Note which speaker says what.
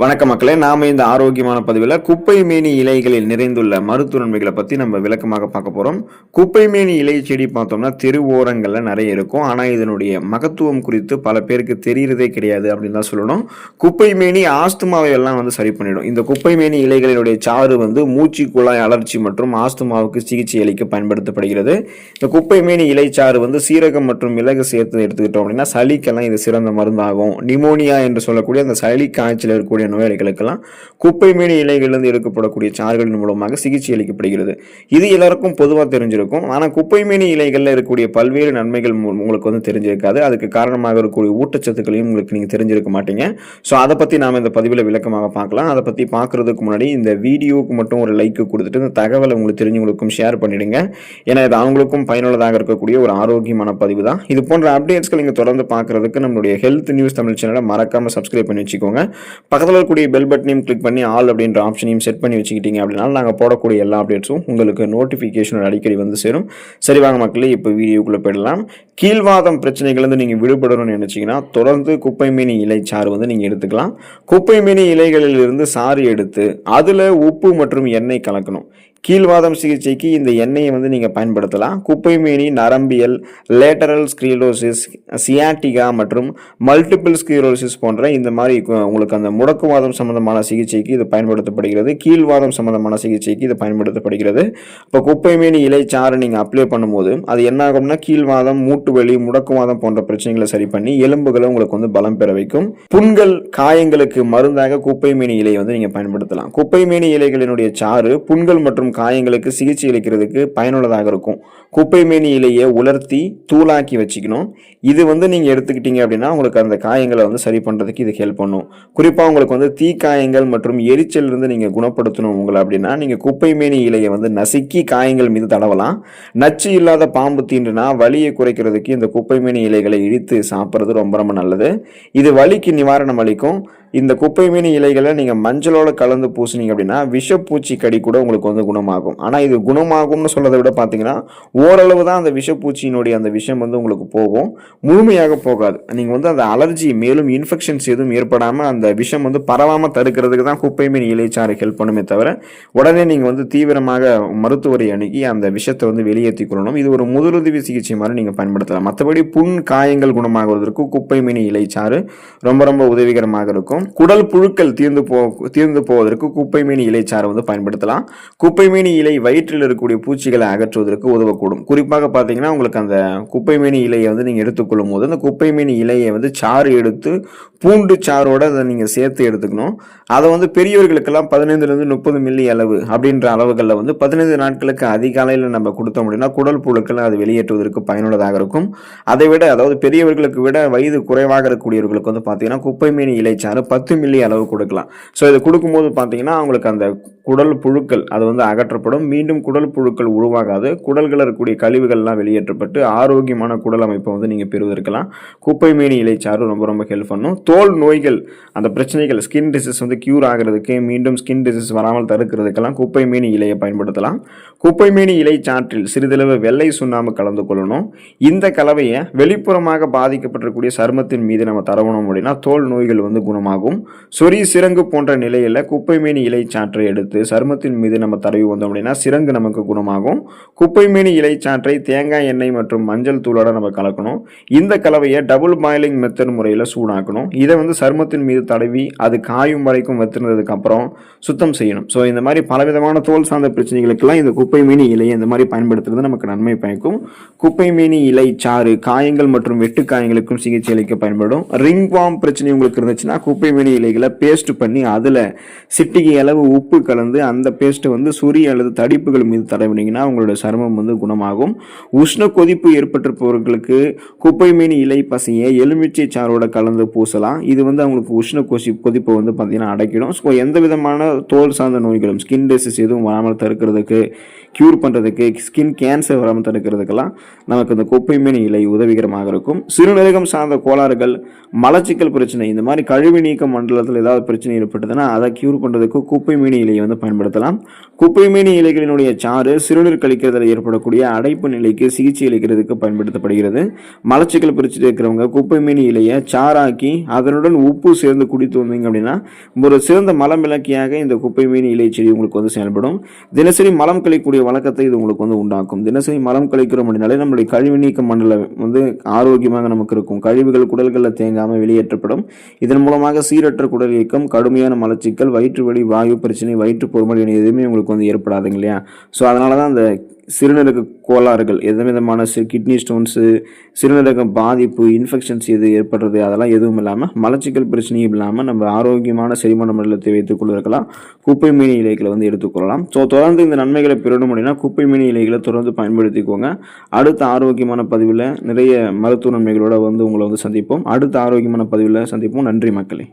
Speaker 1: வணக்க மக்களே நாம இந்த ஆரோக்கியமான பதிவில் குப்பை மேனி இலைகளில் நிறைந்துள்ள மருத்துவ நன்மைகளை பற்றி நம்ம விளக்கமாக பார்க்க போகிறோம் குப்பை மேனி இலை செடி பார்த்தோம்னா தெரு ஓரங்களில் நிறைய இருக்கும். ஆனால் இதனுடைய மகத்துவம் குறித்து பல பேருக்கு தெரிகிறதே கிடையாது அப்படின்னு தான் சொல்லணும். குப்பை மேனி ஆஸ்துமாவை எல்லாம் வந்து சரி பண்ணிடும். இந்த குப்பை மேனி இலைகளினுடைய சாறு வந்து மூச்சு குழாய் அலர்ச்சி மற்றும் ஆஸ்துமாவுக்கு சிகிச்சை அளிக்க பயன்படுத்தப்படுகிறது. இந்த குப்பை மேனி இலைச்சாறு வந்து சீரகம் மற்றும் மிளகு சேர்த்து எடுத்துக்கிட்டோம் அப்படின்னா சளிக்கெல்லாம் இது சிறந்த மருந்தாகும். நிமோனியா என்று சொல்லக்கூடிய அந்த சளி காய்ச்சல் இருக்கக்கூடிய நோயாளிகளுக்கெல்லாம் குப்பை மேனி இலைகளிலிருந்து எடுக்கப்படக்கூடிய சாறுகளின் மூலமாக சிகிச்சை அளிக்கப்படுகிறது. இது எல்லாருக்கும் பொதுவாக தெரிஞ்சிருக்கும். ஆனால் குப்பை மேனி இலைகளில் இருக்கக்கூடிய பல்வேறு நன்மைகள் உங்களுக்கு வந்து தெரிஞ்சிருக்காது. அதுக்கு காரணமாக இருக்கக்கூடிய ஊட்டச்சத்துக்களையும் உங்களுக்கு நீங்கள் தெரிஞ்சிருக்க மாட்டீங்க. ஸோ அதை பற்றி நாம் இந்த பதிவில் விளக்கமாக பார்க்கலாம். அதை பற்றி பார்க்குறதுக்கு முன்னாடி இந்த வீடியோவுக்கு மட்டும் ஒரு லைக் கொடுத்துட்டு இந்த தகவலை உங்களுக்கு தெரிஞ்சவங்களுக்கும் ஷேர் பண்ணிடுங்க. ஏன்னா இது அவங்களுக்கும் பயனுள்ளதாக இருக்கக்கூடிய ஒரு ஆரோக்கியமான பதிவு தான். இது போன்ற அப்டேட்ஸ்கள் நீங்கள் தொடர்ந்து பார்க்குறதுக்கு நம்மளுடைய ஹெல்த் நியூஸ் தமிழ் சேனலை மறக்காமல் சப்ஸ்கிரைப் பண்ணி வச்சுக்கோங்க. பக்கத்தில் இருக்கக்கூடிய பெல் பட்டனையும் கிளிக் பண்ணி ஆல் அப்படின்ற ஆப்ஷனையும் செட் பண்ணி வச்சுக்கிட்டீங்க அப்படின்னா நாங்கள் போடக்கூடிய எல்லா அப்டேட்ஸும் உங்களுக்கு நோட்டிஃபிகேஷன் அடிக்கடி வந்து சேரும். சரி வாங்க மக்களே இப்போ வீடியோக்குள்ளே போயிடலாம். கீழ்வாதம் பிரச்சனைகள்லேருந்து நீங்கள் விடுபடணும்னு நினச்சிங்கன்னா தொடர்ந்து குப்பை மீனி இலை சாறு வந்து நீங்கள் எடுத்துக்கலாம். குப்பை மீனி இலைகளிலிருந்து சாறு எடுத்து அதில் உப்பு மற்றும் எண்ணெய் கலக்கணும். கீழ்வாதம் சிகிச்சைக்கு இந்த எண்ணெயை வந்து நீங்கள் பயன்படுத்தலாம். குப்பைமேனி நரம்பியல் லேட்டரல் ஸ்க்ரீலோசிஸ் சியாட்டிகா மற்றும் மல்டிபிள் ஸ்க்ளீரோசிஸ் போன்ற இந்த மாதிரி உங்களுக்கு அந்த முடக்குவாதம் சம்பந்தமான சிகிச்சைக்கு இது பயன்படுத்தப்படுகிறது. கீழ்வாதம் சம்பந்தமான சிகிச்சைக்கு இது பயன்படுத்தப்படுகிறது. இப்போ குப்பைமேனி இலை சாறு நீங்கள் அப்ளை பண்ணும்போது அது என்ன ஆகும்னா கீழ்வாதம் மூட்டு வலி முடக்குவாதம் போன்ற பிரச்சனைகளை சரி பண்ணி எலும்புகளை உங்களுக்கு வந்து பலம் பெற வைக்கும். புண்கள் காயங்களுக்கு மருந்தாக குப்பைமேனி இலையை வந்து நீங்கள் பயன்படுத்தலாம். குப்பைமேனி இலைகளினுடைய சாறு புண்கள் மற்றும் காயங்களுக்கு சிகிச்சை அளிக்கிறதுக்கு பயனுள்ளதாக இருக்கும். குப்பை மேனியிலேயே இலையை உலர்த்தி தூளாக்கி வச்சுக்கணும். இது வந்து நீங்கள் எடுத்துக்கிட்டீங்க அப்படின்னா உங்களுக்கு அந்த காயங்களை வந்து சரி பண்ணுறதுக்கு இது ஹெல்ப் பண்ணும். குறிப்பாக உங்களுக்கு வந்து தீக்காயங்கள் மற்றும் எரிச்சல் இருந்து நீங்கள் குணப்படுத்தணும் உங்களை அப்படின்னா நீங்கள் குப்பை மேனி இலையை வந்து நசுக்கி காயங்கள் மீது தடவலாம். நச்சு இல்லாத பாம்பு தீண்டுனா வலியை குறைக்கிறதுக்கு இந்த குப்பை மேனி இலைகளை இடித்து சாப்பிட்றது ரொம்ப ரொம்ப நல்லது. இது வலிக்கு நிவாரணம் அளிக்கும். இந்த குப்பை மீன் இலைகளை நீங்கள் மஞ்சளோட கலந்து பூசினீங்க அப்படின்னா விஷப்பூச்சி கடி கூட உங்களுக்கு வந்து குணமாகும். ஆனால் இது குணமாகும்னு சொல்றதை விட பார்த்தீங்கன்னா ஓரளவு தான் அந்த விஷப்பூச்சியினுடைய அந்த விஷம் வந்து உங்களுக்கு போகும். முழுமையாக போகாது. நீங்கள் வந்து அந்த அலர்ஜி மேலும் இன்ஃபெக்ஷன்ஸ் எதுவும் ஏற்படாமல் அந்த விஷம் வந்து பரவாமல் தடுக்கிறதுக்கு தான் குப்பை மீன் இலைச்சாறு ஹெல்ப் பண்ணுமே தவிர உடனே நீங்கள் வந்து தீவிரமாக மருத்துவரை அணுகி அந்த விஷத்தை வந்து வெளியேற்றி கொள்ளணும். இது ஒரு முதலுதவி சிகிச்சை மாதிரி நீங்கள் பயன்படுத்தலாம். மற்றபடி புண் காயங்கள் குணமாகுவதற்கு குப்பை மீன் இலைச்சாறு ரொம்ப ரொம்ப உதவிகரமாக இருக்கும். குடல் புழுக்கள் தீர்ந்து போ தீர்ந்து போவதற்கு குப்பை மீனி இலைச்சாறு வந்து பயன்படுத்தலாம். குப்பை மீனி இலை வயிற்றில் இருக்கக்கூடிய பூச்சிகளை அகற்றுவதற்கு உதவக்கூடும். குறிப்பாக பார்த்தீங்கன்னா உங்களுக்கு அந்த குப்பை மீனி இலையை வந்து நீங்கள் எடுத்துக்கொள்ளும் போது அந்த குப்பை மீனி இலையை வந்து சாறு எடுத்து பூண்டு சாரோட அதை நீங்கள் சேர்த்து எடுத்துக்கணும். அதை வந்து பெரியவர்களுக்கெல்லாம் பதினைந்துலேருந்து முப்பது மில்லி அளவு அப்படின்ற அளவுகளில் வந்து பதினைந்து நாட்களுக்கு அதிகாலையில் நம்ம கொடுத்தோம் அப்படின்னா குடல் புழுக்களை அது வெளியேற்றுவதற்கு பயனுள்ளதாக இருக்கும். அதை விட அதாவது பெரியவர்களுக்கு விட வயது குறைவாக இருக்கக்கூடியவர்களுக்கு வந்து பார்த்தீங்கன்னா குப்பை மீனி இலைச்சாறு பத்து மில்லி அளவு கொடுக்கலாம். ஸோ இது கொடுக்கும்போது பார்த்தீங்கன்னா அவங்களுக்கு அந்த குடல் புழுக்கள் அது வந்து அகற்றப்படும். மீண்டும் குடல் புழுக்கள் உருவாகாது. குடல்கள் இருக்கக்கூடிய கழிவுகள்லாம் வெளியேற்றப்பட்டு ஆரோக்கியமான குடல் அமைப்பை வந்து நீங்கள் பெறுவதற்கெல்லாம் குப்பை மீனி இலைச்சாறு ரொம்ப ரொம்ப ஹெல்ப் பண்ணும். தோல் நோய்கள் அந்த பிரச்சனைகள் ஸ்கின் டிசீஸ் வந்து கியூர் ஆகிறதுக்கு மீண்டும் ஸ்கின் டிசீஸ் வராமல் தடுக்கிறதுக்கெல்லாம் குப்பை மீனி இலையை பயன்படுத்தலாம். குப்பை மீனி இலை சாற்றில் சிறிதளவு வெள்ளை சுண்ணாம்பு கலந்து கொள்ளணும். இந்த கலவையை வெளிப்புறமாக பாதிக்கப்பட்டிருக்கக்கூடிய சருமத்தின் மீது நம்ம தரவணும் அப்படின்னா தோல் நோய்கள் வந்து குணமாகும். சொறி சிறங்கு போன்ற நிலையில் குப்பை மீனி இலை சாற்றை எடுத்து சருமத்தின் மீது நம்ம தடவி வந்தோம் அப்படின்னா சிரங்கு நமக்கு குணமாகும். குப்பை மீனி இலை சாற்றை தேங்காய் எண்ணெய் மற்றும் மஞ்சள் தூளோட நம்ம கலக்கணும். இந்த கலவையை டபுள் பாயிலிங் மெத்தட் முறையில் சூடாக்கணும். இதை வந்து சருமத்தின் மீது தடவி அது காயும் வரைக்கும் வச்சிருந்ததுக்கு அப்புறம் சுத்தம் செய்யணும். ஸோ இந்த மாதிரி பலவிதமான தோல் சார்ந்த பிரச்சனைகளுக்கெல்லாம் இந்த குப்பை மீனி இலையை இந்த மாதிரி பயன்படுத்துறது நமக்கு நன்மை பயக்கும். குப்பை மீனி இலை சாறு காயங்கள் மற்றும் வெட்டு காயங்களுக்கும் சிகிச்சை அளிக்க பயன்படும். ரிங் வாம் பிரச்சனை உங்களுக்கு இருந்துச்சுன்னா குப்பை மீனி இலைகளை பேஸ்ட் பண்ணி அதில் சிட்டிகை அளவு உப்பு கலந்து வந்து அந்த பேஸ்ட்டை வந்து சுரி அல்லது தடிப்புகள் மீது தடவினீங்கன்னா உங்களோட சருமம் வந்து குணமாகும். உஷ்ண கொதிப்பு ஏற்பட்டிருப்பவர்களுக்கு குப்பை மீன் இலை பசையை எலுமிச்சை சாரோட கலந்து பூசலாம். இது வந்து அவங்களுக்கு உஷ்ண கொசி கொதிப்பை வந்து பார்த்தீங்கன்னா அடைக்கிடும். ஸோ எந்த விதமான தோல் சார்ந்த நோய்களும் ஸ்கின் டிசீஸ் எதுவும் வராமல் தடுக்கிறதுக்கு க்யூர் பண்ணுறதுக்கு ஸ்கின் கேன்சர் வராமல் தடுக்கிறதுக்கெல்லாம் நமக்கு இந்த குப்பை மீன் இலை உதவிகரமாக இருக்கும். சிறுநீரகம் சார்ந்த கோளாறுகள் மலச்சிக்கல் பிரச்சனை இந்த மாதிரி கழிவு நீக்க மண்டலத்தில் ஏதாவது பிரச்சனை ஏற்பட்டதுன்னா அதை க்யூர் பண்ணுறதுக்கு குப்பை மீன் இலையை வந்து பயன்படுத்தலாம். குப்பைமேனி இலைகளினுடைய சாறு சிறுநீர் கழிக்கிறதுல ஏற்படக்கூடிய அடைப்பு நிலைக்கு சிகிச்சை அளிக்கிறதுக்கு பயன்படுத்தப்படுகிறது. மலச்சிக்கல் பிரிச்சுட்டு இருக்கிறவங்க குப்பைமேனி இலையை சாறாக்கி அதனுடன் உப்பு சேர்ந்து குடித்து வந்தீங்க அப்படின்னா ஒரு சிறந்த மலம் விளக்கியாக இந்த குப்பைமேனி இலை செடி உங்களுக்கு வந்து செயல்படும். தினசரி மலம் கழிக்கக்கூடிய வழக்கத்தை இது உங்களுக்கு வந்து உண்டாக்கும். தினசரி மலம் கழிக்கிறோம் அப்படின்னாலே நம்மளுடைய கழிவு நீக்க மண்டலம் வந்து ஆரோக்கியமாக நமக்கு இருக்கும். கழிவுகள் குடல்களில் தேங்காமல் வெளியேற்றப்படும். இதன் மூலமாக சீரற்ற குடல் இயக்கம் கடுமையான மலச்சிக்கல் வயிற்று வலி வாயு பிரச்சனை வயிற்று பொறுமல் என எதுவுமே உங்களுக்கு வந்து ஏற்படாதுங்க இல்லையா? ஸோ அதனால தான் அந்த சிறுநீரக கோளாறுகள் எந்த விதமான கிட்னி ஸ்டோன்ஸு சிறுநீரக பாதிப்பு இன்ஃபெக்ஷன்ஸ் எது ஏற்படுறது அதெல்லாம் எதுவும் இல்லாமல் மலச்சிக்கல் பிரச்சனையும் இல்லாமல் நம்ம ஆரோக்கியமான செரிமான மண்டலத்தை வைத்துக் கொள்வதற்கெல்லாம் குப்பை மீன் இலைகளை வந்து எடுத்துக்கொள்ளலாம் ஸோ தொடர்ந்து இந்த நன்மைகளை பெறணும் அப்படின்னா குப்பை மீன் இலைகளை தொடர்ந்து பயன்படுத்திக்கோங்க. அடுத்த ஆரோக்கியமான பதிவில் நிறைய மருத்துவ நன்மைகளோடு வந்து உங்களை வந்து சந்திப்போம். அடுத்த ஆரோக்கியமான பதிவில் சந்திப்போம். நன்றி மக்களே.